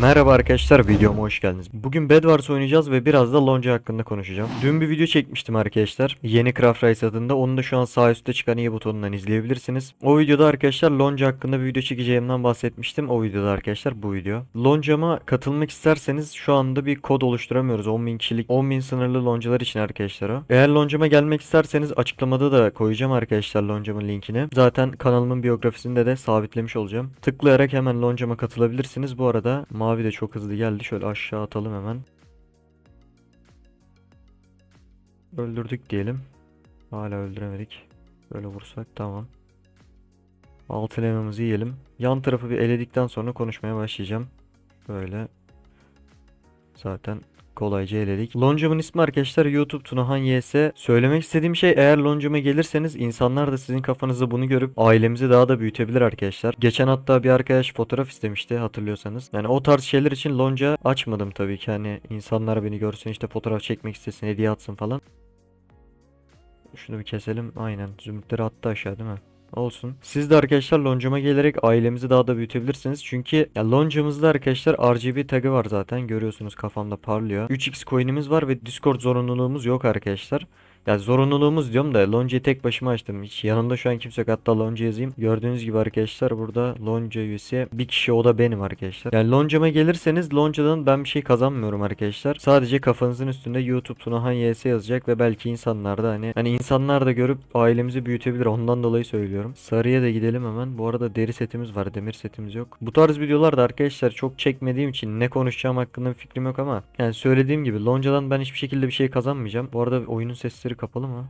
Merhaba arkadaşlar videoma hoş geldiniz. Bugün Bedwars oynayacağız ve biraz da Lonca hakkında konuşacağım. Dün bir video çekmiştim arkadaşlar. Yeni Craft Rice adında. Onu da şu an sağ üstte çıkan i butonundan izleyebilirsiniz. O videoda arkadaşlar Lonca hakkında bir video çekeceğimden bahsetmiştim. O videoda arkadaşlar bu video. Lonca'ma katılmak isterseniz şu anda bir kod oluşturamıyoruz. 10.000 kişilik 10.000 sınırlı loncalar için arkadaşlar o. Eğer Lonca'ma gelmek isterseniz açıklamada da koyacağım arkadaşlar Lonca'mın linkini. Zaten kanalımın biyografisinde de sabitlemiş olacağım. Tıklayarak hemen Lonca'ma katılabilirsiniz. Bu arada mavi de çok hızlı geldi. Şöyle aşağı atalım hemen. Öldürdük diyelim. Hala öldüremedik. Böyle vursak tamam. Elmamızı yiyelim. Yan tarafı bir eledikten sonra konuşmaya başlayacağım. Böyle. Zaten kolayca eledik. Loncamın ismi arkadaşlar YouTube Tunahan YS. Söylemek istediğim şey eğer loncama gelirseniz insanlar da sizin kafanızda bunu görüp ailemizi daha da büyütebilir arkadaşlar. Geçen hatta bir arkadaş fotoğraf istemişti hatırlıyorsanız. Yani o tarz şeyler için lonca açmadım tabii ki. Hani insanlar beni görsün işte fotoğraf çekmek istesin hediye atsın falan. Şunu bir keselim. Aynen. Zümrütleri attı aşağı değil mi? Olsun. Siz de arkadaşlar loncama gelerek ailemizi daha da büyütebilirsiniz. Çünkü ya loncamızda arkadaşlar RGB tagı var zaten. Görüyorsunuz kafamda parlıyor. 3x coin'imiz var ve Discord zorunluluğumuz yok arkadaşlar. Ya zorunluluğumuz diyorum da Lonca'yı tek başıma açtım. Hiç yanımda şu an kimse yok. Hatta Lonca yazayım. Gördüğünüz gibi arkadaşlar burada Lonca üyesi bir kişi o da benim arkadaşlar. Yani Lonca'ma gelirseniz Lonca'dan ben bir şey kazanmıyorum arkadaşlar. Sadece kafanızın üstünde YouTube Tunahan YS yazacak ve belki insanlar da hani hani insanlar da görüp ailemizi büyütebilir. Ondan dolayı söylüyorum. Sarıya da gidelim hemen. Bu arada deri setimiz var. Demir setimiz yok. Bu tarz videolarda arkadaşlar çok çekmediğim için ne konuşacağım hakkında fikrim yok ama yani söylediğim gibi Lonca'dan ben hiçbir şekilde bir şey kazanmayacağım. Bu arada oyunun sesleri kapalı mı?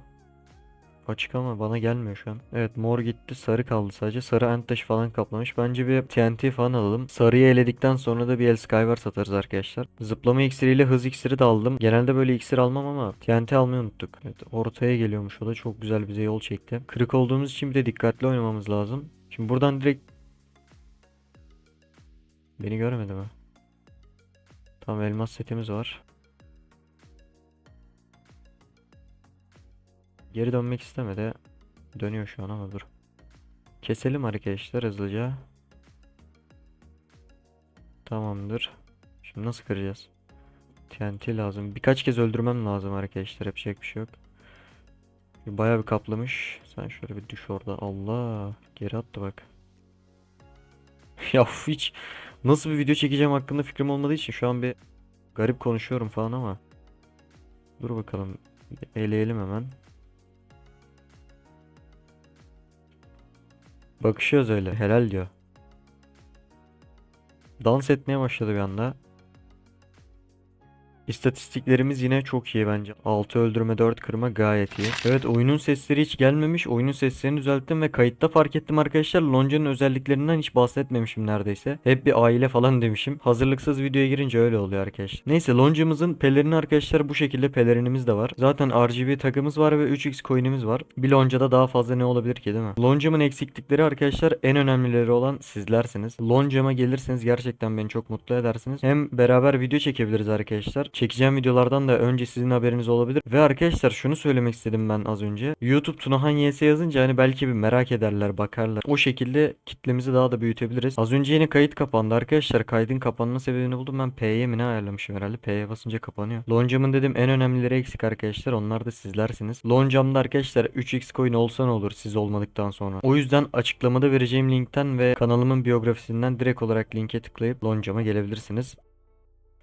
Açık ama bana gelmiyor şu an. Evet mor gitti sarı kaldı sadece. Sarı end taşı falan kaplamış. Bence bir TNT falan alalım. Sarıyı eledikten sonra da bir el Skyward satarız arkadaşlar. Zıplama iksiriyle hız iksiri de aldım. Genelde böyle iksir almam ama TNT almayı unuttuk. Evet ortaya geliyormuş o da çok güzel bize yol çekti. Kırık olduğumuz için bir de dikkatli oynamamız lazım. Şimdi buradan direkt... Beni görmedi mi? Tamam elmas setimiz var. Geri dönmek istemedi. Dönüyor şu an ama dur. Keselim arkadaşlar hızlıca. Tamamdır. Şimdi nasıl kıracağız? TNT lazım. Birkaç kez öldürmem lazım arkadaşlar. Yapacak bir şey yok. Bayağı bir kaplamış. Sen şöyle bir düş orada. Allah. Geri attı bak. ya hiç nasıl bir video çekeceğim hakkında fikrim olmadığı için şu an bir garip konuşuyorum falan ama. Dur bakalım. Eleyelim hemen. Bakışıyoruz öyle. Helal diyor. Dans etmeye başladı bir anda. İstatistiklerimiz yine çok iyi bence. 6 öldürme 4 kırma gayet iyi. Evet oyunun sesleri hiç gelmemiş. Oyunun seslerini düzelttim ve kayıtta fark ettim arkadaşlar. Lonca'nın özelliklerinden hiç bahsetmemişim neredeyse. Hep bir aile falan demişim. Hazırlıksız videoya girince öyle oluyor arkadaşlar. Neyse Lonca'mızın pelerini arkadaşlar bu şekilde pelerinimiz de var. Zaten RGB takımız var ve 3x coin'imiz var. Bir Lonca'da daha fazla ne olabilir ki değil mi? Lonca'mın eksiklikleri arkadaşlar en önemlileri olan sizlersiniz. Lonca'ma gelirseniz gerçekten beni çok mutlu edersiniz. Hem beraber video çekebiliriz arkadaşlar. Çekeceğim videolardan da önce sizin haberiniz olabilir. Ve arkadaşlar şunu söylemek istedim ben az önce. YouTube Tunahan YS yazınca hani belki bir merak ederler bakarlar. O şekilde kitlemizi daha da büyütebiliriz. Az önce yine kayıt kapandı arkadaşlar. Kaydın kapanma sebebini buldum. Ben P'ye mi ne ayarlamışım herhalde. P'ye basınca kapanıyor. Loncamın dedim en önemlileri eksik arkadaşlar. Onlar da sizlersiniz. Loncamda arkadaşlar 3x coin olsa ne olur siz olmadıktan sonra. O yüzden açıklamada vereceğim linkten ve kanalımın biyografisinden direkt olarak linke tıklayıp loncama gelebilirsiniz.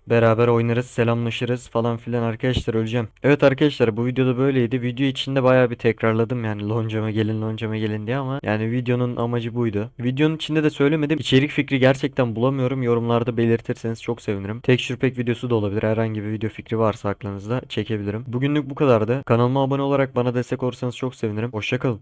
Beraber oynarız, selamlaşırız falan filan arkadaşlar öleceğim. Evet arkadaşlar bu videoda böyleydi. Video içinde bayağı bir tekrarladım yani loncama gelin loncama gelin diye ama yani videonun amacı buydu. Videonun içinde de söylemedim. İçerik fikri gerçekten bulamıyorum. Yorumlarda belirtirseniz çok sevinirim. Texture pack videosu da olabilir. Herhangi bir video fikri varsa aklınızda çekebilirim. Bugünlük bu kadardı. Kanalıma abone olarak bana destek olursanız çok sevinirim. Hoşçakalın.